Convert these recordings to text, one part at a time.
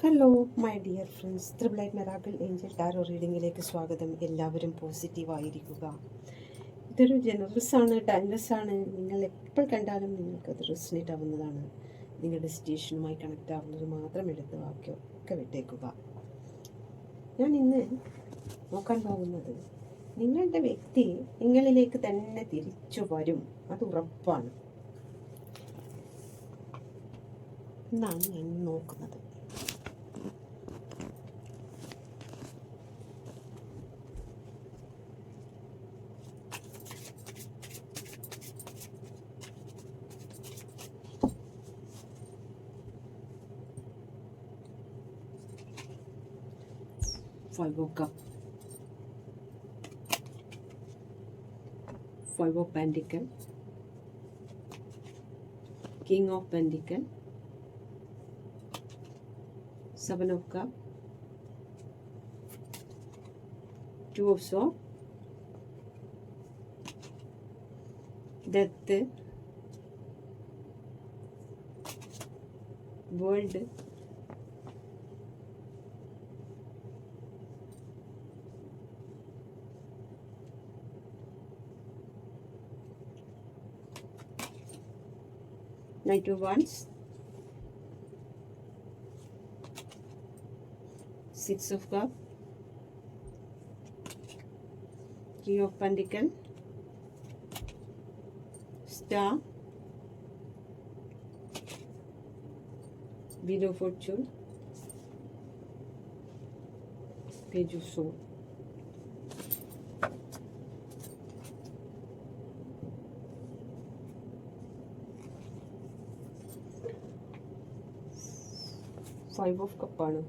Hello my dear friends triple light miracle angel tarot റീഡിങ്ങിലേക്ക് സ്വാഗതം. എല്ലാവരും positive ആയിരിക്കുക. ഇതൊരു ജനറൽസ് ആണ് ടൈംലെസ് ആണ്. നിങ്ങൾ എപ്പോൾ കണ്ടാലും നിങ്ങൾക്ക് അത് റെസിനേറ്റ് ആവുന്നതാണ്. നിങ്ങളുടെ സിറ്റുവേഷനുമായി കണക്ട് ആവുന്നത് മാത്രം എടുത്ത് വാക്യം ഒക്കെ വിട്ടേക്കുക. ഞാൻ ഇന്ന് നോക്കാൻ പോകുന്നത് നിങ്ങളുടെ വ്യക്തി നിങ്ങളിലേക്ക് തന്നെ തിരിച്ചു വരും. അത് ഉറപ്പാണ്. എന്നാണ് ഞാൻ നോക്കുന്നത്. 5 cup 5 of pentacle king of pentacle 7 of cup 2 of sword that the world of wands six of cup. King of pentacle star. Wheel of fortune. Page of sword five of കപ്പാണ്.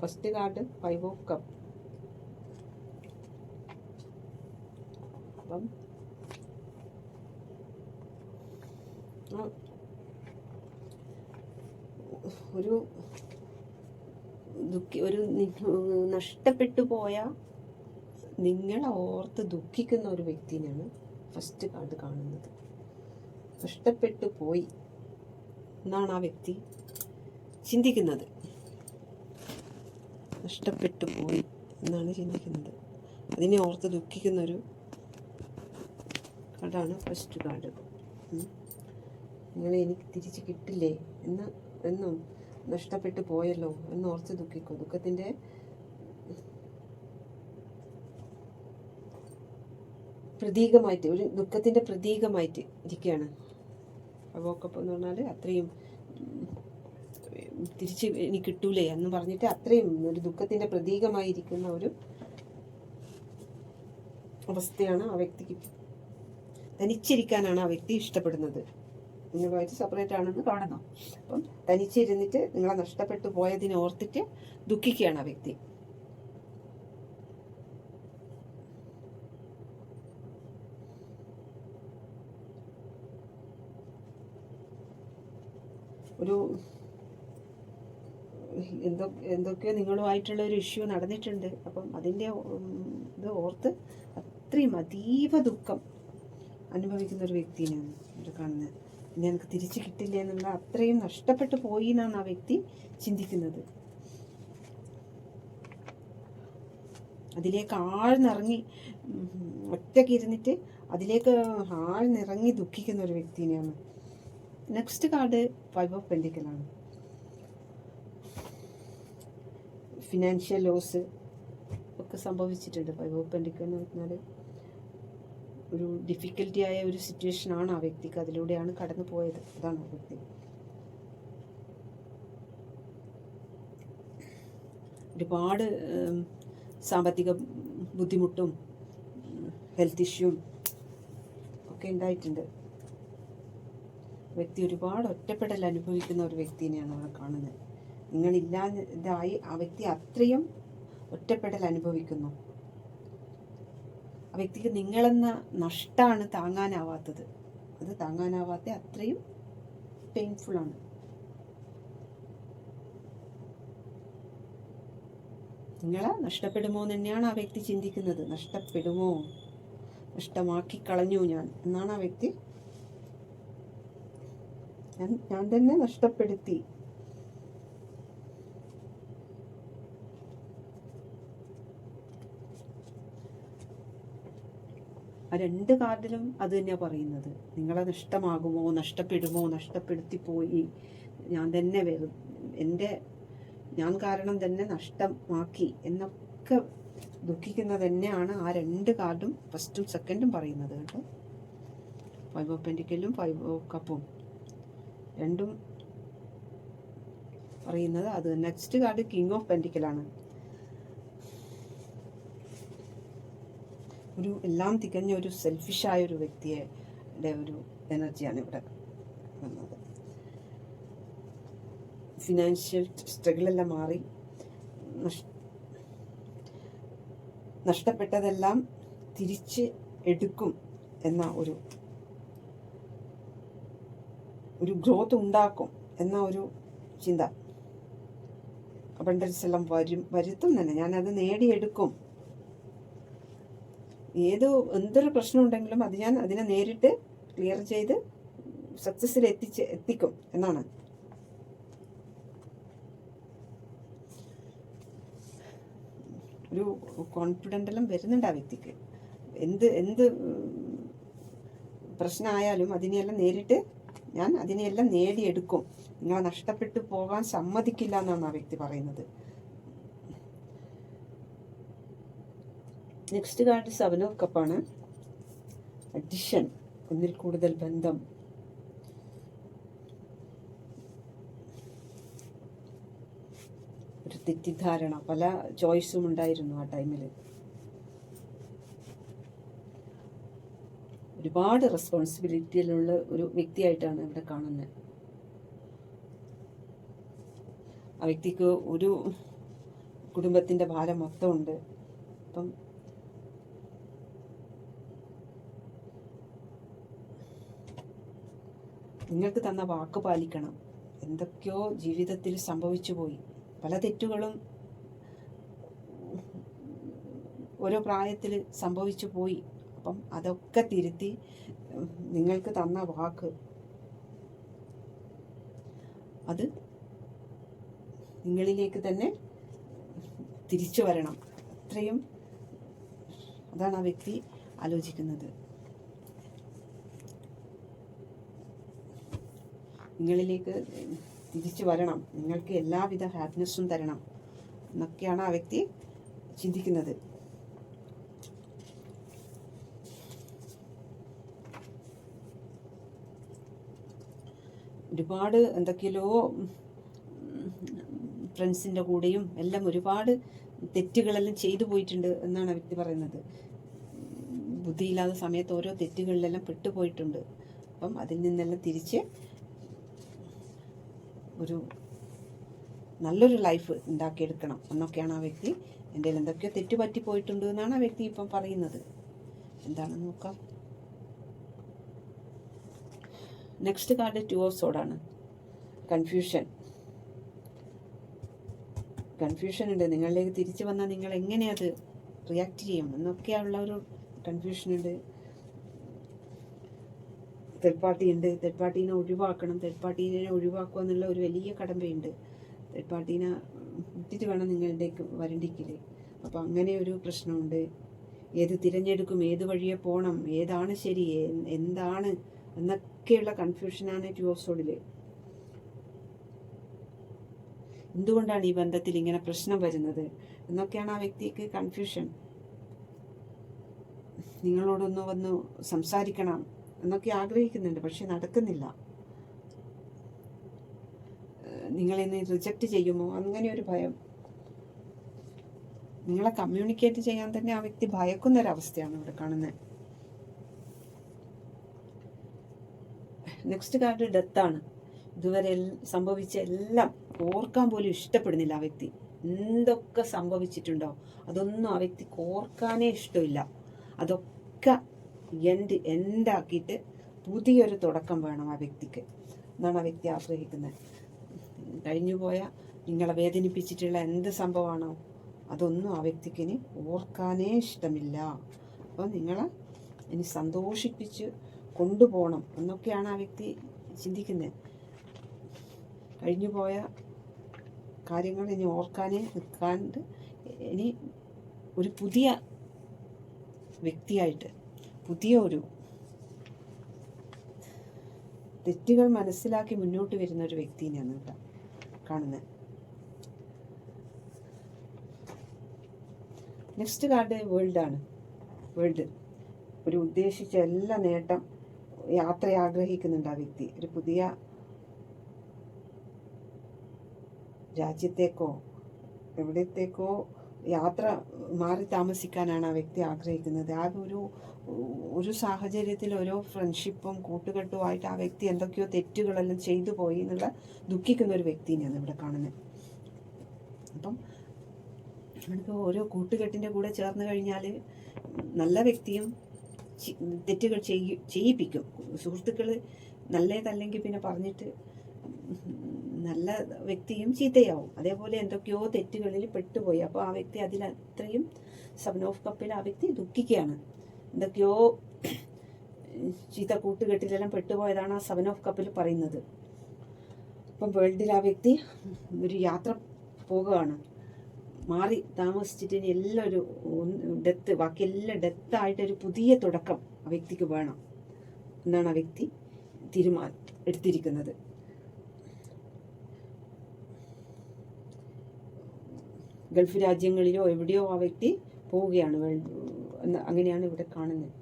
First card five of cup. അപ്പം ഒരു ദുഃഖി ഒരു നഷ്ടപ്പെട്ടു പോയ നിങ്ങളെ ഓർത്ത് ദുഃഖിക്കുന്ന ഒരു വ്യക്തിനെയാണ് first card കാണുന്നത്. നഷ്ടപ്പെട്ടു പോയി എന്നാണ് ആ വ്യക്തി ചിന്തിക്കുന്നത്. നഷ്ടപ്പെട്ടു പോയി എന്നാണ് ചിന്തിക്കുന്നത്. അതിനെ ഓർത്ത് ദുഃഖിക്കുന്നൊരു കാർഡാണ് ഫസ്റ്റ് കാർഡ് നിങ്ങളെ എനിക്ക് തിരിച്ച് കിട്ടില്ലേ എന്ന് എന്നും നഷ്ടപ്പെട്ടു പോയല്ലോ എന്ന് ഓർത്ത് ദുഃഖിക്കും. ദുഃഖത്തിന്റെ പ്രതീകമായിട്ട് ഒരു ദുഃഖത്തിന്റെ പ്രതീകമായിട്ട് ഇരിക്കുകയാണ്. അവോക്കപ്പ് എന്ന് പറഞ്ഞാൽ അത്രയും തിരിച്ച് ഇനി കിട്ടൂലേ എന്ന് പറഞ്ഞിട്ട് അത്രയും ഒരു ദുഃഖത്തിന്റെ പ്രതീകമായിരിക്കുന്ന ഒരു അവസ്ഥയാണ് ആ വ്യക്തിക്ക് തനിച്ചിരിക്കാനാണ് ആ വ്യക്തി ഇഷ്ടപ്പെടുന്നത്. നിങ്ങളുമായിട്ട് സെപ്പറേറ്റ് ആണെന്ന് കാണുന്നു. അപ്പം തനിച്ചിരുന്നിട്ട് നിങ്ങളെ നഷ്ടപ്പെട്ടു പോയതിനെ ഓർത്തിട്ട് ദുഃഖിക്കുകയാണ് ആ വ്യക്തി. ഒരു എന്തോ എന്തൊക്കെയോ നിങ്ങളുമായിട്ടുള്ള ഒരു ഇഷ്യൂ നടന്നിട്ടുണ്ട്. അപ്പം അതിന്റെ ഇത് ഓർത്ത് അത്രയും അതീവ ദുഃഖം അനുഭവിക്കുന്ന ഒരു വ്യക്തിനെയാണ് ഇവിടെ കാണുന്നത്. ഇനി എനിക്ക് തിരിച്ചു കിട്ടില്ല എന്നുള്ള അത്രയും നഷ്ടപ്പെട്ടു പോയി എന്നാണ് ആ വ്യക്തി ചിന്തിക്കുന്നത്. അതിലേക്ക് ആഴ്ന്നിറങ്ങി ഒറ്റയ്ക്ക് ഇരുന്നിട്ട് അതിലേക്ക് ആഴ്ന്നിറങ്ങി ദുഃഖിക്കുന്ന ഒരു വ്യക്തിനെയാണ് നെക്സ്റ്റ് കാർഡ് ഫൈവ് ഓഫ് പെൻഡിക്കലാണ് ഫിനാൻഷ്യൽ ലോസ് ഒക്കെ സംഭവിച്ചിട്ടുണ്ട്. ഫൈവ് ഓഫ് പെൻഡിക്കൽ എന്ന് പറഞ്ഞാൽ ഒരു ഡിഫിക്കൽട്ടി ആയ ഒരു സിറ്റുവേഷൻ ആണ് ആ വ്യക്തിക്ക് അതിലൂടെയാണ് കടന്നു പോയത്. അതാണ് ആ വ്യക്തി. ഒരുപാട് സാമ്പത്തിക ബുദ്ധിമുട്ടും ഹെൽത്ത് ഇഷ്യൂ ഒക്കെ ഉണ്ടായിട്ടുണ്ട്. വ്യക്തി ഒരുപാട് ഒറ്റപ്പെടൽ അനുഭവിക്കുന്ന ഒരു വ്യക്തിനെയാണ് അവിടെ കാണുന്നത്. നിങ്ങളില്ലാതായി ആ വ്യക്തി അത്രയും ഒറ്റപ്പെടൽ അനുഭവിക്കുന്നു. ആ വ്യക്തിക്ക് നിങ്ങളെന്ന നഷ്ടമാണ് താങ്ങാനാവാത്തത്. അത് താങ്ങാനാവാത്ത അത്രയും പെയിൻഫുള്ളാണ് നിങ്ങളെ നഷ്ടപ്പെടുമോ എന്ന് തന്നെയാണ് ആ വ്യക്തി ചിന്തിക്കുന്നത്. നഷ്ടപ്പെടുമോ? നഷ്ടമാക്കി കളഞ്ഞു ഞാൻ. എന്നാണ് ആ വ്യക്തി ഞാൻ തന്നെ നഷ്ടപ്പെടുത്തി. ആ രണ്ട് കാർഡിലും അത് തന്നെയാണ് പറയുന്നത്. നിങ്ങളെ നഷ്ടമാകുമോ നഷ്ടപ്പെടുമോ നഷ്ടപ്പെടുത്തി പോയി. ഞാൻ തന്നെ വരും എന്റെ ഞാൻ കാരണം തന്നെ നഷ്ടമാക്കി എന്നൊക്കെ ദുഃഖിക്കുന്നത് തന്നെയാണ് ആ രണ്ട് കാർഡും ഫസ്റ്റും സെക്കൻഡും പറയുന്നത് കേട്ടോ. ഫൈവ് ഓഫ് പെന്റിക്കലും ഫൈവ് ഓഫ് കപ്പും രണ്ടും പറയുന്നത് അത് നെക്സ്റ്റ് കാർഡ് കിങ് ഓഫ് പെന്റിക്കലാണ് ഒരു എല്ലാം തികഞ്ഞ ഒരു സെൽഫിഷായ ഒരു വ്യക്തിയെ ഒരു എനർജിയാണ് ഇവിടെ വന്നത്. ഫിനാൻഷ്യൽ സ്ട്രഗിളെല്ലാം മാറി. നഷ്ടപ്പെട്ടതെല്ലാം തിരിച്ച് എടുക്കും എന്ന ഒരു ഒരു ഗ്രോത്ത് ഉണ്ടാക്കും എന്ന ഒരു ചിന്ത. അബണ്ടൻസ് എല്ലാം വരും വരുത്തും തന്നെ. ഞാനത് നേടിയെടുക്കും. ഏത് എന്തൊരു പ്രശ്നം ഉണ്ടെങ്കിലും അത് ഞാൻ അതിനെ നേരിട്ട് ക്ലിയർ ചെയ്ത് സക്സസ്സിൽ എത്തിച്ച് എത്തിക്കും എന്നാണ്. ഒരു കോൺഫിഡന്റ് എല്ലാം വരുന്നുണ്ട് ആ വ്യക്തിക്ക്. എന്ത് എന്ത് പ്രശ്നമായാലും അതിനെയെല്ലാം നേരിട്ട് ഞാൻ അതിനെയെല്ലാം നേടിയെടുക്കും. നിങ്ങളെ നഷ്ടപ്പെട്ടു പോകാൻ സമ്മതിക്കില്ല എന്നാണ് ആ വ്യക്തി പറയുന്നത്. നെക്സ്റ്റ് കാർഡ് സെവൻ ഓഫ് കപ്പാണ് അഡിഷൻ ഒന്നിൽ കൂടുതൽ ബന്ധം. ഒരു തെറ്റിദ്ധാരണ പല ചോയ്സും ഉണ്ടായിരുന്നു ആ ടൈമിൽ ഒരുപാട് റെസ്പോൺസിബിലിറ്റിയിലുള്ള ഒരു വ്യക്തിയായിട്ടാണ് ഇവിടെ കാണുന്നത്. ആ വ്യക്തിക്ക് ഒരു കുടുംബത്തിന്റെ ഭാരം മൊത്തമുണ്ട്. അപ്പം നിങ്ങൾക്ക് തന്ന വാക്ക് പാലിക്കണം. എന്തൊക്കെയോ ജീവിതത്തിൽ സംഭവിച്ചു പോയി. പല തെറ്റുകളും ഓരോ പ്രായത്തിൽ സംഭവിച്ചു പോയി. അപ്പം അതൊക്കെ തിരുത്തി നിങ്ങൾക്ക് തന്ന വാക്ക്. അത് നിങ്ങളിലേക്ക് തന്നെ തിരിച്ചു വരണം. അത്രയും അതാണ് ആ വ്യക്തി ആലോചിക്കുന്നത്. നിങ്ങളിലേക്ക് തിരിച്ചു വരണം. നിങ്ങൾക്ക് എല്ലാവിധ ഹാപ്പിനെസ്സും തരണം. എന്നൊക്കെയാണ് ആ വ്യക്തി ചിന്തിക്കുന്നത്. ഒരുപാട് എന്തൊക്കെയോ ഫ്രണ്ട്സിന്റെ കൂടെയും എല്ലാം ഒരുപാട് തെറ്റുകളെല്ലാം ചെയ്തു പോയിട്ടുണ്ട് എന്നാണ് ആ വ്യക്തി പറയുന്നത്. ബുദ്ധിയില്ലാത്ത സമയത്ത് ഓരോ തെറ്റുകളിലെല്ലാം പെട്ടുപോയിട്ടുണ്ട്. അപ്പം അതിൽ നിന്നെല്ലാം തിരിച്ച് ഒരു നല്ലൊരു ലൈഫ് ഉണ്ടാക്കിയെടുക്കണം എന്നൊക്കെയാണ് ആ വ്യക്തി. എന്റെ എന്തൊക്കെയോ തെറ്റ് പറ്റിപ്പോയിട്ടുണ്ട് എന്നാണ് ആ വ്യക്തി ഇപ്പം പറയുന്നത്. എന്താണെന്ന് നോക്കാം. നെക്സ്റ്റ് കാർഡ് ടു ഓഫ് സോഡാണ് കൺഫ്യൂഷൻ കൺഫ്യൂഷൻ ഉണ്ട്. നിങ്ങളിലേക്ക് തിരിച്ചു വന്നാൽ നിങ്ങൾ എങ്ങനെ അത് റിയാക്ട് ചെയ്യും? എന്നൊക്കെയുള്ള ഒരു കൺഫ്യൂഷൻ ഉണ്ട്. തേർഡ് പാർട്ടി ഉണ്ട്. തേർഡ് പാർട്ടീനെ ഒഴിവാക്കണം. തേർഡ് പാർട്ടീനെ ഒഴിവാക്കുക എന്നുള്ള ഒരു വലിയ കടമ്പയുണ്ട്. തേർഡ് പാർട്ടീനെ വിട്ടിട്ട് വേണം നിങ്ങളിലേക്ക് വരണ്ടിക്കിൽ അപ്പോൾ അങ്ങനെ ഒരു പ്രശ്നമുണ്ട്. ഏത് തിരഞ്ഞെടുക്കും? ഏത് വഴിയെ പോകണം ഏതാണ് ശരി? എന്താണ് എന്നൊക്കെയുള്ള കൺഫ്യൂഷനാണ് ടു ഓഫ് സോളിൽ എന്തുകൊണ്ടാണ് ഈ ബന്ധത്തിൽ ഇങ്ങനെ പ്രശ്നം വരുന്നത്? എന്നൊക്കെയാണ് ആ വ്യക്തിക്ക് കൺഫ്യൂഷൻ നിങ്ങളോടൊന്ന് വന്ന് സംസാരിക്കണം എന്നൊക്കെ ആഗ്രഹിക്കുന്നുണ്ട് പക്ഷെ നടക്കുന്നില്ല. നിങ്ങളിന്ന് നിങ്ങളെ റിജക്റ്റ് ചെയ്യുമോ? അങ്ങനെ ഒരു ഭയം. നിങ്ങളെ കമ്മ്യൂണിക്കേറ്റ് ചെയ്യാൻ തന്നെ ആ വ്യക്തി ഭയക്കുന്ന ഒരവസ്ഥയാണ് ഇവിടെ കാണുന്നത്. നെക്സ്റ്റ് കാർഡ് ഡെത്താണ് ഇതുവരെ സംഭവിച്ച എല്ലാം ഓർക്കാൻ പോലും ഇഷ്ടപ്പെടുന്നില്ല ആ വ്യക്തി. എന്തൊക്കെ സംഭവിച്ചിട്ടുണ്ടോ അതൊന്നും ആ വ്യക്തി ഓർക്കാനേ ഇഷ്ടമില്ല. അതൊക്കെ എൻഡ് എൻഡാക്കിയിട്ട് പുതിയൊരു തുടക്കം വേണം ആ വ്യക്തിക്ക്. എന്നാണ് ആ വ്യക്തി ആഗ്രഹിക്കുന്നത്. കഴിഞ്ഞുപോയ നിങ്ങളെ വേദനിപ്പിച്ചിട്ടുള്ള എന്ത് സംഭവമാണോ അതൊന്നും ആ വ്യക്തിക്ക് ഇനി ഓർക്കാനേ ഇഷ്ടമില്ല. അപ്പോൾ നിങ്ങളെ ഇനി സന്തോഷിപ്പിച്ച് കൊണ്ടുപോകണം എന്നൊക്കെയാണ് ആ വ്യക്തി ചിന്തിക്കുന്നത്. കഴിഞ്ഞുപോയ കാര്യങ്ങൾ ഇനി ഓർക്കാനേ നിൽക്കാണ്ട് ഇനി ഒരു പുതിയ വ്യക്തിയായിട്ട് പുതിയ ഒരു തെറ്റുകൾ മനസ്സിലാക്കി മുന്നോട്ട് വരുന്ന ഒരു വ്യക്തിനെയാണ് കേട്ടോ കാണുന്നത് നെക്സ്റ്റ് കാർഡ് വേൾഡാണ്. വേൾഡ്. ഒരു ഉദ്ദേശിച്ച എല്ലാ നേട്ടം യാത്ര ആഗ്രഹിക്കുന്നുണ്ട് ആ വ്യക്തി. ഒരു പുതിയ രാജ്യത്തേക്കോ എവിടത്തേക്കോ യാത്ര മാറി താമസിക്കാനാണ് ആ വ്യക്തി ആഗ്രഹിക്കുന്നത്. ആ ഒരു ഒരു സാഹചര്യത്തിൽ ഓരോ ഫ്രണ്ട്ഷിപ്പും കൂട്ടുകെട്ടുമായിട്ട് ആ വ്യക്തി എന്തൊക്കെയോ തെറ്റുകളെല്ലാം ചെയ്തു പോയി എന്നുള്ള ദുഃഖിക്കുന്ന ഒരു വ്യക്തിനെയാണ് ഇവിടെ കാണുന്നത്. അപ്പം നമ്മളിപ്പോൾ ഓരോ കൂട്ടുകെട്ടിന്റെ കൂടെ ചേർന്ന് കഴിഞ്ഞാൽ നല്ല വ്യക്തിയും തെറ്റുകൾ ചെയ്യി ചെയ്യിപ്പിക്കും. സുഹൃത്തുക്കൾ നല്ലതല്ലെങ്കിൽ പിന്നെ പറഞ്ഞിട്ട് നല്ല വ്യക്തിയും ചീത്തയാവും. അതേപോലെ എന്തൊക്കെയോ തെറ്റുകളിൽ പെട്ടുപോയി. അപ്പോൾ ആ വ്യക്തി അതിൽ അത്രയും സെവൻ ഓഫ് കപ്പിൽ ആ വ്യക്തി ദുഃഖിക്കുകയാണ്. എന്തൊക്കെയോ ചീത്ത കൂട്ടുകെട്ടിലെല്ലാം പെട്ടുപോയതാണ് ആ സെവൻ ഓഫ് കപ്പിൽ പറയുന്നത്. അപ്പം വേൾഡിൽ ആ വ്യക്തി ഒരു യാത്ര പോകുകയാണ് മാറി താമസിച്ചിട്ട് ഇനി എല്ലാം ഒരു ഡെത്ത് ബാക്കിയെല്ലാം ഡെത്തായിട്ട് ഒരു പുതിയ തുടക്കം ആ വ്യക്തിക്ക് വേണം. എന്നാണ് ആ വ്യക്തി തീരുമാനം എടുത്തിരിക്കുന്നത്. ഗൾഫ് രാജ്യങ്ങളിലോ എവിടെയോ ആ വ്യക്തി പോവുകയാണ്. അങ്ങനെയാണ് ഇവിടെ കാണുന്നത്.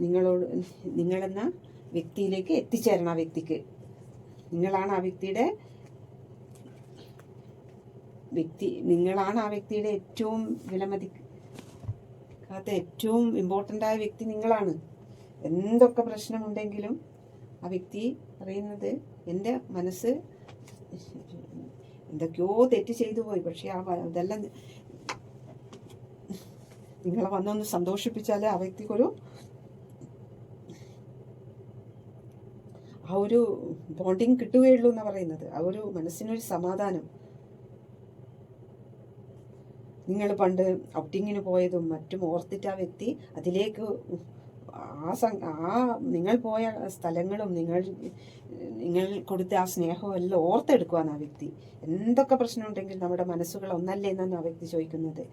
നിങ്ങളോട് നിങ്ങളെന്ന വ്യക്തിയിലേക്ക് എത്തിച്ചേരണം ആ വ്യക്തിക്ക്. നിങ്ങളാണ് ആ വ്യക്തിയുടെ വ്യക്തി നിങ്ങളാണ് ആ വ്യക്തിയുടെ ഏറ്റവും വിലമതിക്കാത്ത ഏറ്റവും ഇമ്പോർട്ടന്റ് ആയ വ്യക്തി നിങ്ങളാണ്. എന്തൊക്കെ പ്രശ്നമുണ്ടെങ്കിലും ആ വ്യക്തി പറയുന്നത് എന്റെ മനസ്സ് എന്തൊക്കെയോ തെറ്റ് ചെയ്തു പോയി. പക്ഷേ ആ ഇതെല്ലാം നിങ്ങളെ വന്നൊന്ന് സന്തോഷിപ്പിച്ചാൽ ആ വ്യക്തിക്കൊരു ആ ഒരു ബോണ്ടിങ് കിട്ടുകയുള്ളൂ എന്നാണ് പറയുന്നത്. ആ ഒരു മനസ്സിനൊരു സമാധാനം. നിങ്ങൾ പണ്ട് ഔട്ടിങ്ങിന് പോയതും മറ്റും ഓർത്തിട്ട് ആ വ്യക്തി അതിലേക്ക് ആ സം ആ നിങ്ങൾ പോയ സ്ഥലങ്ങളും നിങ്ങൾ നിങ്ങൾ കൊടുത്ത ആ സ്നേഹവും എല്ലാം ഓർത്തെടുക്കുവാണ് ആ വ്യക്തി. എന്തൊക്കെ പ്രശ്നമുണ്ടെങ്കിൽ നമ്മുടെ മനസ്സുകൾ ഒന്നല്ലേ എന്നാണ് ആ വ്യക്തി ചോദിക്കുന്നത്.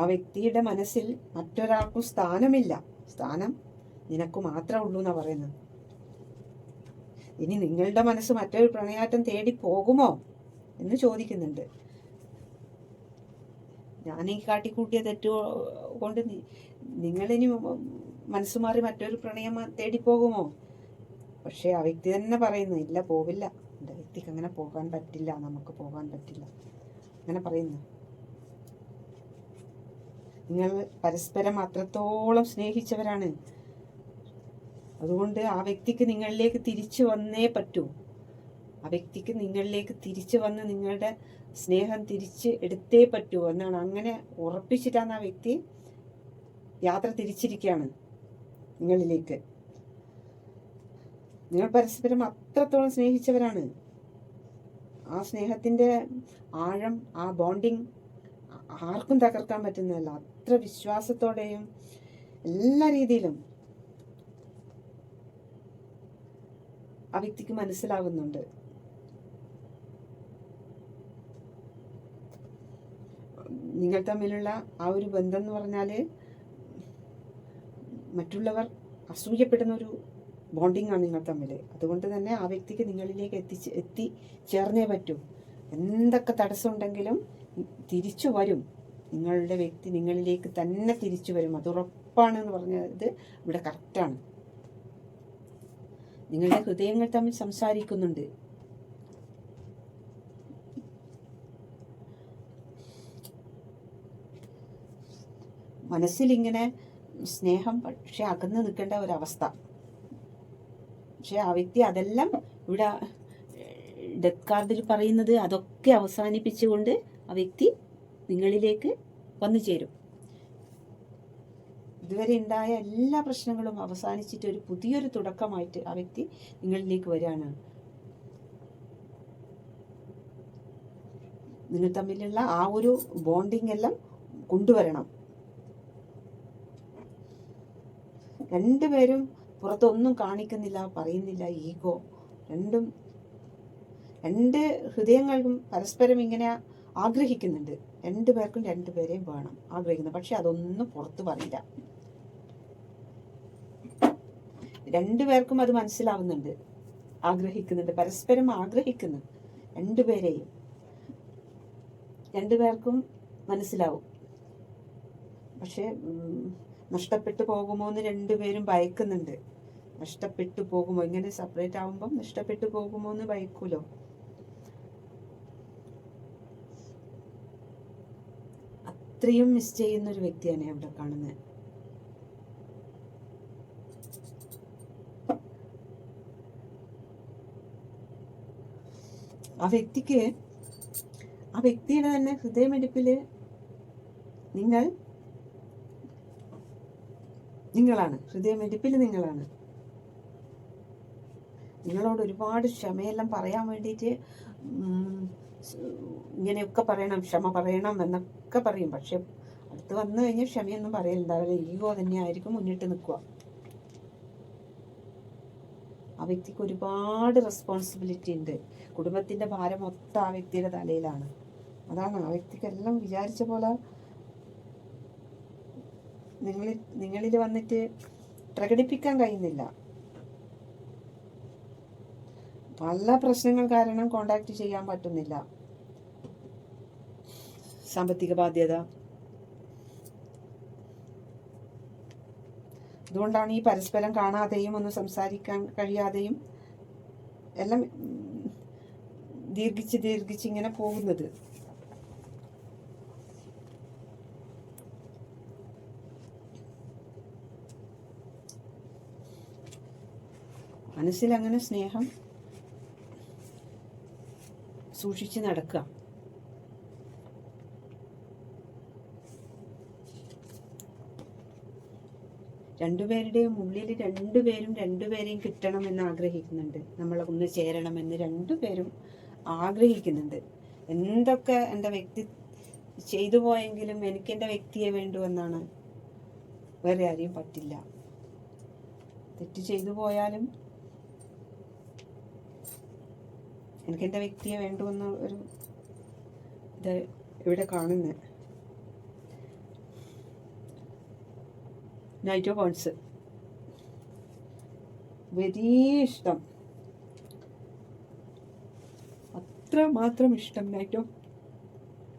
ആ വ്യക്തിയുടെ മനസ്സിൽ മറ്റൊരാൾക്കും സ്ഥാനമില്ല. സ്ഥാനം നിനക്ക് മാത്രമേ ഉള്ളൂ എന്നാണ് പറയുന്നത്. ഇനി നിങ്ങളുടെ മനസ്സ് മറ്റൊരു പ്രണയാറ്റം തേടി പോകുമോ എന്ന് ചോദിക്കുന്നുണ്ട്. ഞാൻ കാട്ടിക്കൂട്ടിയ തെറ്റു കൊണ്ട് നിങ്ങളിനി മനസ്സ് മാറി മറ്റൊരു പ്രണയം തേടിപ്പോകുമോ? പക്ഷേ ആ വ്യക്തി തന്നെ പറയുന്നു ഇല്ല പോവില്ല. എന്റെ വ്യക്തിക്ക് അങ്ങനെ പോകാൻ പറ്റില്ല നമുക്ക് പോകാൻ പറ്റില്ല. അങ്ങനെ പറയുന്നു. നിങ്ങൾ പരസ്പരം അത്രത്തോളം സ്നേഹിച്ചവരാണ്. അതുകൊണ്ട് ആ വ്യക്തിക്ക് നിങ്ങളിലേക്ക് തിരിച്ചു വന്നേ പറ്റൂ. ആ വ്യക്തിക്ക് നിങ്ങളിലേക്ക് തിരിച്ചു വന്ന് നിങ്ങളുടെ സ്നേഹം തിരിച്ച് എടുത്തേ പറ്റൂ എന്നാണ്. അങ്ങനെ ഉറപ്പിച്ചിട്ടാണ് ആ വ്യക്തി യാത്ര തിരിച്ചിരിക്കുകയാണ് നിങ്ങളിലേക്ക്. നിങ്ങൾ പരസ്പരം അത്രത്തോളം സ്നേഹിച്ചവരാണ്. ആ സ്നേഹത്തിന്റെ ആഴം ആ ബോണ്ടിങ് ആർക്കും തകർക്കാൻ പറ്റുന്നതല്ല. അത്ര വിശ്വാസത്തോടെയും എല്ലാ രീതിയിലും ആ വ്യക്തിക്ക് മനസ്സിലാകുന്നുണ്ട് നിങ്ങൾ തമ്മിലുള്ള ആ ഒരു ബന്ധം എന്ന് പറഞ്ഞാൽ മറ്റുള്ളവർ അസൂയപ്പെടുന്ന ഒരു ബോണ്ടിങ് ആണ് നിങ്ങൾ തമ്മിൽ അതുകൊണ്ട് തന്നെ ആ വ്യക്തിക്ക് നിങ്ങളിലേക്ക് എത്തിച്ച് എത്തി ചേർന്നേ പറ്റൂ. എന്തൊക്കെ തടസ്സമുണ്ടെങ്കിലും തിരിച്ചു വരും. നിങ്ങളുടെ വ്യക്തി നിങ്ങളിലേക്ക് തന്നെ തിരിച്ചു വരും. അത് ഉറപ്പാണ് എന്ന് പറഞ്ഞത് ഇവിടെ കറക്റ്റാണ് നിങ്ങളുടെ ഹൃദയങ്ങൾ തമ്മിൽ സംസാരിക്കുന്നുണ്ട്. മനസ്സിലിങ്ങനെ സ്നേഹം പക്ഷെ അകന്ന് നിൽക്കേണ്ട ഒരവസ്ഥ. പക്ഷെ ആ വ്യക്തി അതെല്ലാം ഇവിടെ ഡെത്ത് കാർഡിൽ പറയുന്നത് അതൊക്കെ അവസാനിപ്പിച്ചുകൊണ്ട് ആ വ്യക്തി നിങ്ങളിലേക്ക് വന്നു ചേരും. ഇതുവരെ ഉണ്ടായ എല്ലാ പ്രശ്നങ്ങളും അവസാനിച്ചിട്ട് ഒരു പുതിയൊരു തുടക്കമായിട്ട് ആ വ്യക്തി നിങ്ങളിലേക്ക് വരികയാണ്. നിങ്ങൾ തമ്മിലുള്ള ആ ഒരു ബോണ്ടിങ് എല്ലാം കൊണ്ടുവരണം. രണ്ടുപേരും പുറത്തൊന്നും കാണിക്കുന്നില്ല പറയുന്നില്ല ഈഗോ. രണ്ടും രണ്ട് ഹൃദയങ്ങളും പരസ്പരം ഇങ്ങനെ ആഗ്രഹിക്കുന്നുണ്ട്. രണ്ടു പേർക്കും രണ്ടുപേരെയും വേണം ആഗ്രഹിക്കുന്നു പക്ഷെ അതൊന്നും പുറത്തു പറയില്ല. രണ്ടുപേർക്കും അത് മനസ്സിലാവുന്നുണ്ട് ആഗ്രഹിക്കുന്നുണ്ട് പരസ്പരം ആഗ്രഹിക്കുന്നു. രണ്ടുപേരെയും രണ്ടുപേർക്കും മനസ്സിലാവും. പക്ഷെ നഷ്ടപ്പെട്ടു പോകുമോ എന്ന് രണ്ടുപേരും ഭയക്കുന്നുണ്ട്. നഷ്ടപ്പെട്ടു പോകുമോ? ഇങ്ങനെ സെപ്പറേറ്റ് ആവുമ്പം നഷ്ടപ്പെട്ടു പോകുമോ എന്ന് ഭയക്കൂലോ? അത്രയും മിസ് ചെയ്യുന്ന ഒരു വ്യക്തിയാണ് അവിടെ കാണുന്നത് ആ വ്യക്തിക്ക് ആ വ്യക്തിയുടെ തന്നെ ഹൃദയമിടിപ്പിൽ നിങ്ങൾ നിങ്ങളാണ്. ഹൃദയമിടിപ്പിൽ നിങ്ങളാണ്. നിങ്ങളോട് ഒരുപാട് ക്ഷമയെല്ലാം പറയാൻ വേണ്ടിയിട്ട് ഇങ്ങനെയൊക്കെ പറയണം ക്ഷമ പറയണം എന്നൊക്കെ പറയും. പക്ഷെ അടുത്ത് വന്നു കഴിഞ്ഞാൽ ക്ഷമയൊന്നും അവരെ ഈഗോ തന്നെയായിരിക്കും മുന്നിട്ട് നിൽക്കുക. ആ വ്യക്തിക്ക് ഒരുപാട് റെസ്പോൺസിബിലിറ്റി ഉണ്ട്. കുടുംബത്തിന്റെ ഭാരം മൊത്തം ആ വ്യക്തിയുടെ തലയിലാണ്. അതാണ് ആ വ്യക്തിക്ക് എല്ലാം വിചാരിച്ച പോലെ നിങ്ങളിൽ നിങ്ങളിൽ വന്നിട്ട് പ്രകടിപ്പിക്കാൻ കഴിയുന്നില്ല. പല പ്രശ്നങ്ങൾ കാരണം കോണ്ടാക്ട് ചെയ്യാൻ പറ്റുന്നില്ല. സാമ്പത്തിക ബാധ്യത. അതുകൊണ്ടാണ് ഈ പരസ്പരം കാണാതെയും ഒന്ന് സംസാരിക്കാൻ കഴിയാതെയും എല്ലാം ദീർഘിച്ച് ദീർഘിച്ച് ഇങ്ങനെ പോകുന്നത്. മനസ്സിൽ അങ്ങനെ സ്നേഹം സൂക്ഷിച്ച് നടക്കുക. രണ്ടുപേരുടെയും ഉള്ളിൽ രണ്ടുപേരും രണ്ടുപേരെയും കിട്ടണമെന്ന് ആഗ്രഹിക്കുന്നുണ്ട്. നമ്മൾ ഒന്ന് ചേരണമെന്ന് രണ്ടുപേരും ആഗ്രഹിക്കുന്നുണ്ട്. എന്തൊക്കെ എന്റെ വ്യക്തി ചെയ്തു പോയെങ്കിലും എനിക്ക് എന്റെ വ്യക്തിയെ വേണ്ടു എന്നാണ് വേറെ ആരെയും പറ്റില്ല. തെറ്റ് ചെയ്തു പോയാലും എനിക്ക് എന്റെ വ്യക്തിയെ വേണ്ടുവെന്ന ഒരു ഇത് ഇവിടെ കാണുന്നത് നൈറ്റ് ഓഫ് വെരി ഇഷ്ടം. അത്ര മാത്രം ഇഷ്ടം knight of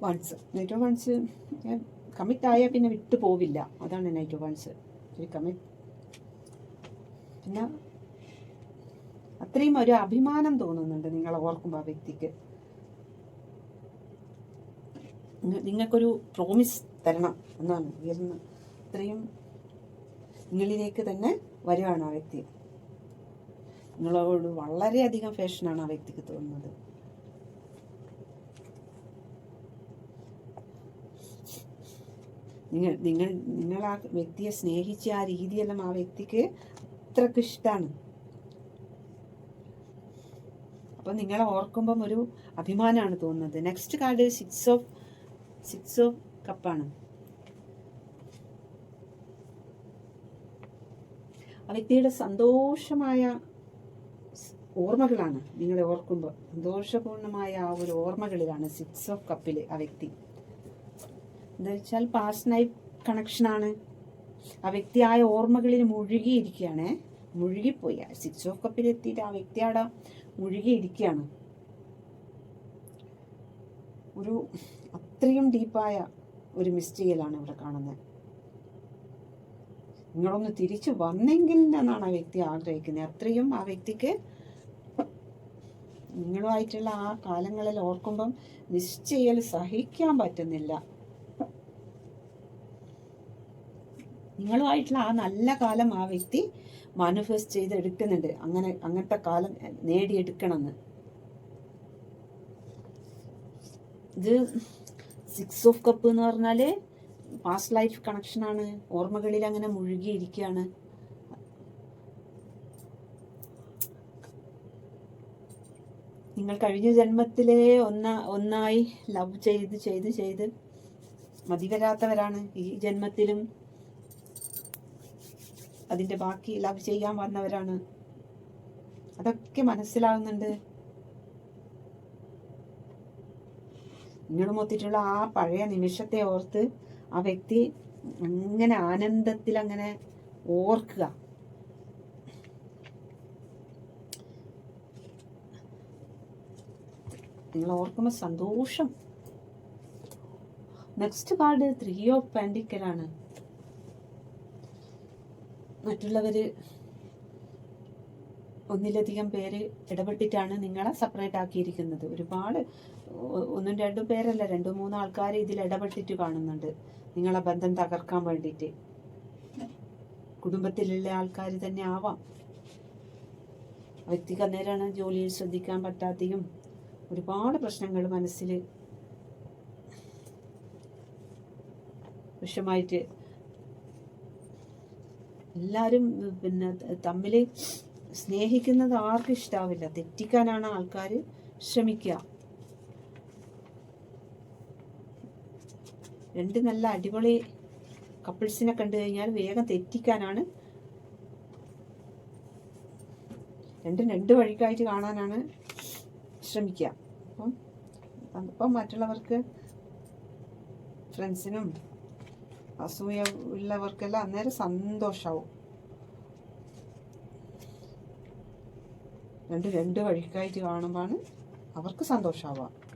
wands knight of wands ഞാൻ കമ്മിറ്റ് ആയാൽ പിന്നെ വിട്ടു പോവില്ല. അതാണ് നൈറ്റ് ഓഫ് വൺസ് ഒരു കമ്മിറ്റ് പിന്നെ അത്രയും ഒരു അഭിമാനം തോന്നുന്നുണ്ട് നിങ്ങൾ ഓർക്കുമ്പോൾ ആ വ്യക്തിക്ക്. നിങ്ങ- നിങ്ങൾക്കൊരു പ്രോമിസ് തരണം എന്നാണ്. ഉയർന്ന് അത്രയും നിങ്ങളിലേക്ക് തന്നെ വരുവാണ് ആ വ്യക്തി. നിങ്ങളോട് വളരെയധികം ഫാഷനാണ് ആ വ്യക്തിക്ക് തോന്നുന്നത്. നിങ്ങൾ നിങ്ങൾ നിങ്ങൾ ആ വ്യക്തിയെ സ്നേഹിച്ച ആ രീതിയെല്ലാം ആ വ്യക്തിക്ക് അത്രയ്ക്ക് ഇഷ്ടമാണ് അപ്പൊ നിങ്ങളെ ഓർക്കുമ്പം ഒരു അഭിമാനമാണ് തോന്നുന്നത്. Next card six of six of കപ്പാണ് ആ വ്യക്തിയുടെ സന്തോഷമായ ഓർമ്മകളാണ് നിങ്ങളെ ഓർക്കുമ്പോൾ സന്തോഷപൂർണമായ ആ ഒരു ഓർമ്മകളിലാണ് സിക്സ് ഓഫ് കപ്പിൽ ആ വ്യക്തി. എന്താ വെച്ചാൽ പാസ്റ്റ് കണക്ഷനാണ് ആ വ്യക്തി ഓർമ്മകളിൽ മുഴുകിയിരിക്കുകയാണ്. മുഴുകിപ്പോയി. സിക്സ് ഓഫ് കപ്പിൽ എത്തിയിട്ട് ആ വ്യക്തി അവിടെ മുഴുകിയിരിക്കുകയാണ് ഒരു അത്രയും ഡീപ്പായ ഒരു മിസ്റ്റേക്കിലാണ് ഇവിടെ കാണുന്നത്. നിങ്ങളൊന്ന് തിരിച്ചു വന്നെങ്കിൽ എന്നാണ് ആ വ്യക്തി ആഗ്രഹിക്കുന്നത്. അത്രയും ആ വ്യക്തിക്ക് നിങ്ങളുമായിട്ടുള്ള ആ കാലങ്ങളിൽ ഓർക്കുമ്പം മിസ് ചെയ്യൽ സഹിക്കാൻ പറ്റുന്നില്ല. നിങ്ങളുമായിട്ടുള്ള ആ നല്ല കാലം ആ വ്യക്തി മാനിഫെസ്റ്റ് ചെയ്ത് എടുക്കുന്നുണ്ട് അങ്ങനെ അങ്ങനത്തെ കാലം നേടിയെടുക്കണമെന്ന്. ഇത് സിക്സ് ഓഫ് കപ്പ് എന്ന് പറഞ്ഞാൽ പാസ്റ്റ് ലൈഫ് കണക്ഷനാണ് ഓർമ്മകളിൽ അങ്ങനെ മുഴുകിയിരിക്കുകയാണ്. നിങ്ങൾ കഴിഞ്ഞ ജന്മത്തിലെ ഒന്ന ഒന്നായി ലവ് ചെയ്ത് ചെയ്ത് ചെയ്ത് മതിവരാത്തവരാണ് ഈ ജന്മത്തിലും. അതിന്റെ ബാക്കി ലവ് ചെയ്യാൻ വന്നവരാണ്. അതൊക്കെ മനസ്സിലാവുന്നുണ്ട്. നിങ്ങൾ മൊത്തിട്ടുള്ള ആ പഴയ നിമിഷത്തെ ഓർത്ത് ആ വ്യക്തി അങ്ങനെ ആനന്ദത്തിൽ അങ്ങനെ ഓർക്കുക. നിങ്ങൾ ഓർക്കുമ്പോൾ സന്തോഷം. നെക്സ്റ്റ് കാർഡ് ത്രീ ഓഫ് പാൻഡിക്കലാണ് മറ്റുള്ളവര് ഒന്നിലധികം പേര് ഇടപെട്ടിട്ടാണ് നിങ്ങളെ സെപ്പറേറ്റ് ആക്കിയിരിക്കുന്നത്. ഒരുപാട് ഒന്നും രണ്ടും പേരല്ല രണ്ടു മൂന്ന് ആൾക്കാർ ഇതിൽ ഇടപെട്ടിട്ട് കാണുന്നുണ്ട്. നിങ്ങളെ ബന്ധം തകർക്കാൻ വേണ്ടിയിട്ട്. കുടുംബത്തിലുള്ള ആൾക്കാർ തന്നെ ആവാം. വ്യക്തിക്ക് അന്നേരമാണ് ജോലിയിൽ ശ്രദ്ധിക്കാൻ പറ്റാത്തയും ഒരുപാട് പ്രശ്നങ്ങൾ മനസ്സിൽ വിഷമായിട്ട് എല്ലാവരും പിന്നെ തമ്മിൽ സ്നേഹിക്കുന്നത് ആർക്കും ഇഷ്ടാവില്ല. തെറ്റിക്കാനാണ് ആൾക്കാർ ശ്രമിക്കുക. രണ്ട് നല്ല അടിപൊളി കപ്പിൾസിനെ കണ്ടു കഴിഞ്ഞാൽ വേഗം തെറ്റിക്കാനാണ്. രണ്ടും രണ്ട് വഴിക്കായിട്ട് കാണാനാണ് ശ്രമിക്കുക. അപ്പം അപ്പം മറ്റുള്ളവർക്ക് ഫ്രണ്ട്സിനും അസൂയ ഉള്ളവർക്കെല്ലാം അന്നേരം സന്തോഷാവും. രണ്ട് രണ്ട് വഴിക്കായിട്ട് കാണുമ്പോൾ അവർക്ക് സന്തോഷമാവുക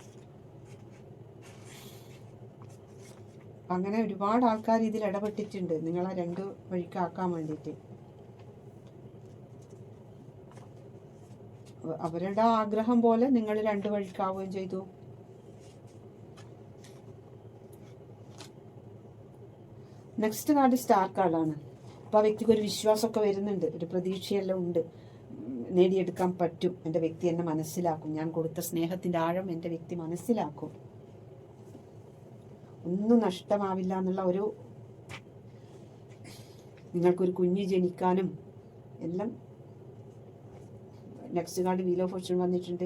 അങ്ങനെ ഒരുപാട് ആൾക്കാർ ഇതിൽ ഇടപെട്ടിട്ടുണ്ട്. നിങ്ങളെ രണ്ട് വഴിക്കാക്കാൻ വേണ്ടിയിട്ട്. അവ- അവരുടെ ആഗ്രഹം പോലെ നിങ്ങൾ രണ്ട് വഴിക്കാവുകയും ചെയ്തു. നെക്സ്റ്റ് കാർഡ് സ്റ്റാർ കാർഡാണ് അപ്പോൾ ആ വ്യക്തിക്ക് ഒരു വിശ്വാസമൊക്കെ വരുന്നുണ്ട്. ഒരു പ്രതീക്ഷയെല്ലാം ഉണ്ട്. നേടിയെടുക്കാൻ പറ്റും. എന്റെ വ്യക്തി എന്നെ മനസ്സിലാക്കും. ഞാൻ കൊടുത്ത സ്നേഹത്തിന്റെ ആഴം എന്റെ വ്യക്തി മനസ്സിലാക്കും. ഒന്നും നഷ്ടമാവില്ല എന്നുള്ള ഒരു നിങ്ങൾക്കൊരു കുഞ്ഞ് ജനിക്കാനും എല്ലാം next card wheel of fortune വന്നിട്ടുണ്ട്.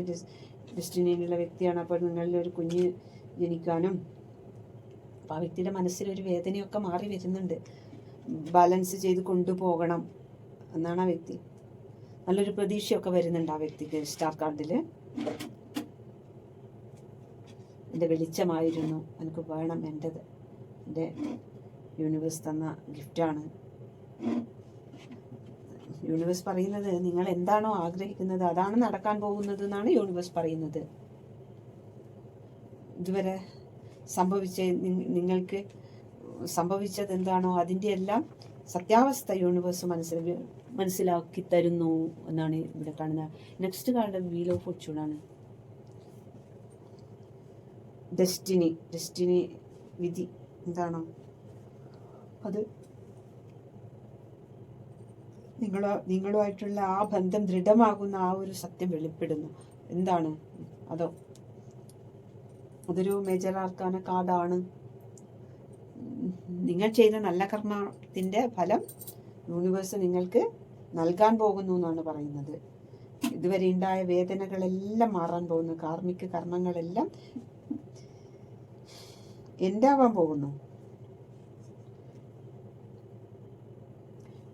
ഡെസ്റ്റിനിയിലുള്ള വ്യക്തിയാണ്. അപ്പോൾ നിങ്ങളിൽ ഒരു കുഞ്ഞ് ജനിക്കാനും അപ്പോൾ ആ വ്യക്തിയുടെ മനസ്സിലൊരു വേദനയൊക്കെ മാറി വരുന്നുണ്ട്. ബാലൻസ് ചെയ്ത് കൊണ്ടുപോകണം എന്നാണ് ആ വ്യക്തി. നല്ലൊരു പ്രതീക്ഷയൊക്കെ വരുന്നുണ്ട് ആ വ്യക്തിക്ക് സ്റ്റാർ കാർഡിൽ എന്റെ വെളിച്ചമായിരുന്നു എനിക്ക് വേണം എന്റെത്. എന്റെ യൂണിവേഴ്സ് തന്ന ഗിഫ്റ്റാണ്. യൂണിവേഴ്സ് പറയുന്നത് നിങ്ങൾ എന്താണോ ആഗ്രഹിക്കുന്നത് അതാണ് നടക്കാൻ പോകുന്നത് എന്നാണ് യൂണിവേഴ്സ് പറയുന്നത്. ഇതുവരെ സംഭവിച്ച നിങ്ങൾക്ക് സംഭവിച്ചത് എന്താണോ അതിന്റെ എല്ലാം സത്യാവസ്ഥ യൂണിവേഴ്സ് മനസ്സിൽ മനസ്സിലാക്കി തരുന്നു എന്നാണ് ഇവിടെ കാണുന്നത്. നെക്സ്റ്റ് കാർഡ് വീൽ ഓഫ് ഫോർച്യൂണാണ് ഡെസ്റ്റിനി ഡെസ്റ്റിനി വിധി എന്താണോ? അത് നിങ്ങളോ നിങ്ങളുമായിട്ടുള്ള ആ ബന്ധം ദൃഢമാകുന്ന ആ ഒരു സത്യം വെളിപ്പെടുന്നു. എന്താണ്? അതോ അതൊരു മേജർ ആർക്കാന കാർഡാണ് നിങ്ങൾ ചെയ്ത നല്ല കർമ്മത്തിന്റെ ഫലം യൂണിവേഴ്സ് നിങ്ങൾക്ക് നൽകാൻ പോകുന്നു എന്നാണ് പറയുന്നത്. ഇതുവരെ ഉണ്ടായ വേദനകളെല്ലാം മാറാൻ പോകുന്നു. കാർമ്മിക കർമ്മങ്ങളെല്ലാം എന്താവാൻ പോകുന്നു?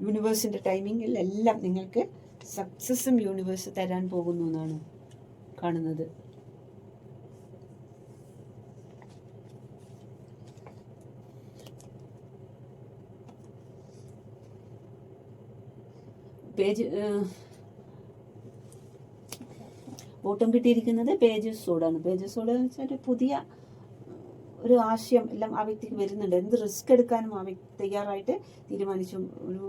യൂണിവേഴ്സിന്റെ ടൈമിങ്ങിൽ എല്ലാം നിങ്ങൾക്ക് സക്സസും യൂണിവേഴ്സ് തരാൻ പോകുന്നു എന്നാണ് കാണുന്നത്. പേജ് ബോട്ടം കിട്ടിയിരിക്കുന്നത് പേജ് സോഡാണ്. പേജ് സോഡ എന്ന് വെച്ചാൽ പുതിയ ഒരു ആശയം എല്ലാം ആ വ്യക്തിക്ക് വരുന്നുണ്ട്. എന്ത് റിസ്ക് എടുക്കാനും ആ വ്യക്തി തയ്യാറായിട്ട് തീരുമാനിച്ചു. ഒരു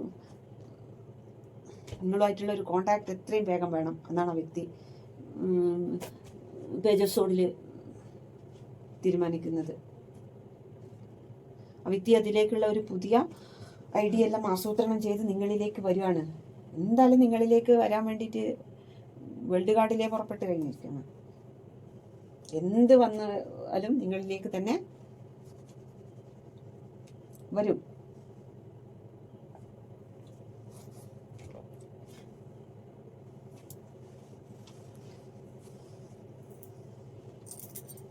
നിങ്ങളുമായിട്ടുള്ള ഒരു കോണ്ടാക്ട് എത്രയും വേഗം വേണം എന്നാണ് ആ വ്യക്തി പേജസോഡിൽ തീരുമാനിക്കുന്നത്. ആ വ്യക്തി അതിലേക്കുള്ള ഒരു പുതിയ ഐഡിയ എല്ലാം ആസൂത്രണം ചെയ്ത് നിങ്ങളിലേക്ക് വരുവാണ്. എന്തായാലും നിങ്ങളിലേക്ക് വരാൻ വേണ്ടിയിട്ട് വേൾഡ് കാർഡിലേ പുറപ്പെട്ട് കഴിഞ്ഞിരിക്കുകയാണ് എന്ത് വന്നാലും നിങ്ങളിലേക്ക് തന്നെ വരും.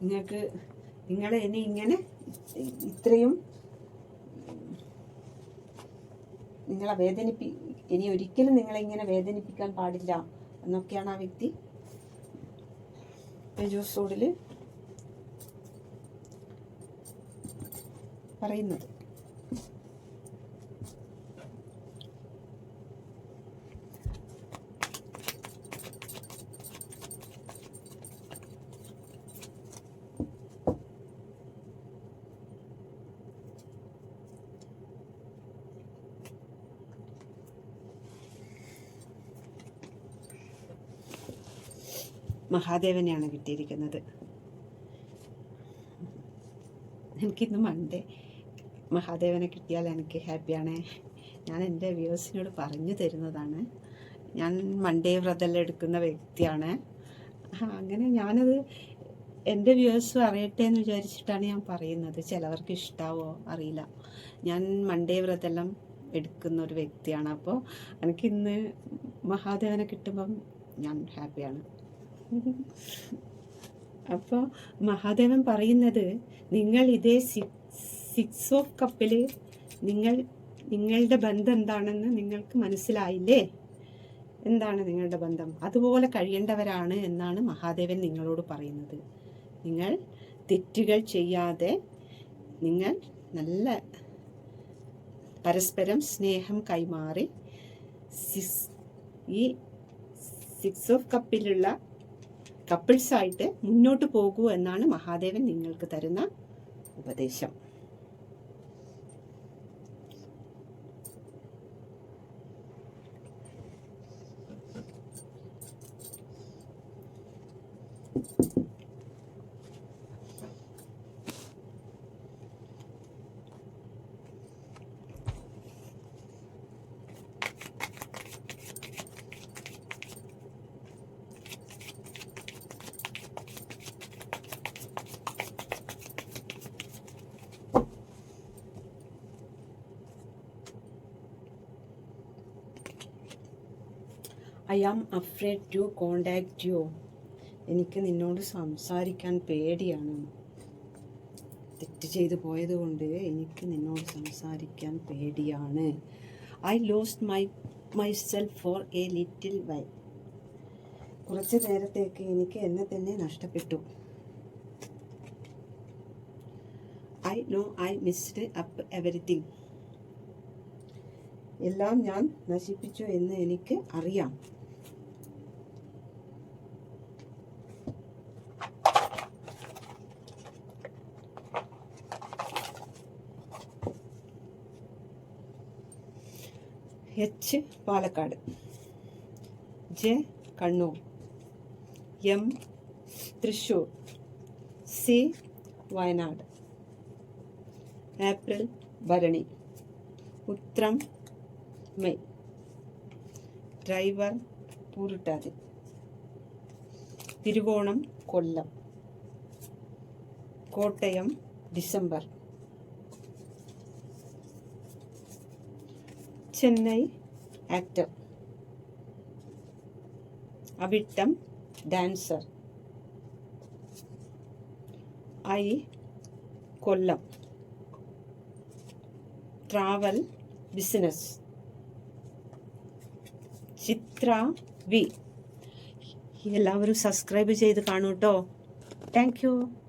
നിങ്ങൾക്ക് നിങ്ങളെ ഇനി ഇങ്ങനെ ഇത്രയും നിങ്ങളെ വേദനിപ്പി ഇനി ഒരിക്കലും നിങ്ങളെ ഇങ്ങനെ വേദനിപ്പിക്കാൻ പാടില്ല എന്നൊക്കെയാണ് ആ വ്യക്തി എജോസോഡിൽ പറയുന്നത്. മഹാദേവനെയാണ് കിട്ടിയിരിക്കുന്നത്. എനിക്കിന്ന് മൺഡേ മഹാദേവനെ കിട്ടിയാൽ എനിക്ക് ഹാപ്പിയാണ്. ഞാൻ എന്റെ വ്യൂസിനോട് പറഞ്ഞു തരുന്നതാണ്. ഞാൻ മൺഡേ വ്രതെല്ലാം എടുക്കുന്ന വ്യക്തിയാണ്. അങ്ങനെ ഞാനത് എന്റെ വ്യൂസ് അറിയട്ടെ എന്ന് വിചാരിച്ചിട്ടാണ് ഞാൻ പറയുന്നത്. ചിലവർക്ക് ഇഷ്ടാവോ? അറിയില്ല. ഞാൻ മൺഡേ വ്രതെല്ലാം എടുക്കുന്ന ഒരു വ്യക്തിയാണ്. അപ്പോൾ എനിക്കിന്ന് മഹാദേവനെ കിട്ടുമ്പം ഞാൻ ഹാപ്പിയാണ്. അപ്പോൾ മഹാദേവൻ പറയുന്നത് നിങ്ങൾ ഇതേ സിക്സ് ഓഫ് കപ്പിൽ നിങ്ങൾ നിങ്ങളുടെ ബന്ധം എന്താണെന്ന് നിങ്ങൾക്ക് മനസ്സിലായില്ലേ? എന്താണ് നിങ്ങളുടെ ബന്ധം? അതുപോലെ കഴിയേണ്ടവരാണ് എന്നാണ് മഹാദേവൻ നിങ്ങളോട് പറയുന്നത്. നിങ്ങൾ തെറ്റുകൾ ചെയ്യാതെ നിങ്ങൾ നല്ല പരസ്പരം സ്നേഹം കൈമാറി സിക്സ് ഈ സിക്സ് ഓഫ് കപ്പിലുള്ള കപ്പിൾസായിട്ട് മുന്നോട്ട് പോകൂ എന്നാണ് മഹാദേവൻ നിങ്ങൾക്ക് തരുന്ന ഉപദേശം. I am afraid to contact you. എനിക്ക് നിന്നോട് സംസാരിക്കാൻ പേടിയാണ്. തെറ്റ് ചെയ്തു പോയതുകൊണ്ട് എനിക്ക് നിന്നോട് സംസാരിക്കാൻ പേടിയാണ്. I lost my myself for a little while. കുറച്ച് നേരത്തേക്ക് എനിക്ക് എന്നെ തന്നെ നഷ്ടപ്പെട്ടു. I know I missed up everything എല്ലാം ഞാൻ നശിപ്പിച്ചു എന്ന് എനിക്ക് അറിയാം. H Palakkad. J Kannur. M Thrissur C Wayanad. April Bharani. Uthram May. Driver Pooruruttathi. Thiruvonam Kollam. Kottayam December. Chennai. Actor. Avittam dancer. I. Kollam. Travel business. Chithra V. എല്ലാവരും subscribe ചെയ്ത് കാണൂ കേട്ടോ താങ്ക് യു.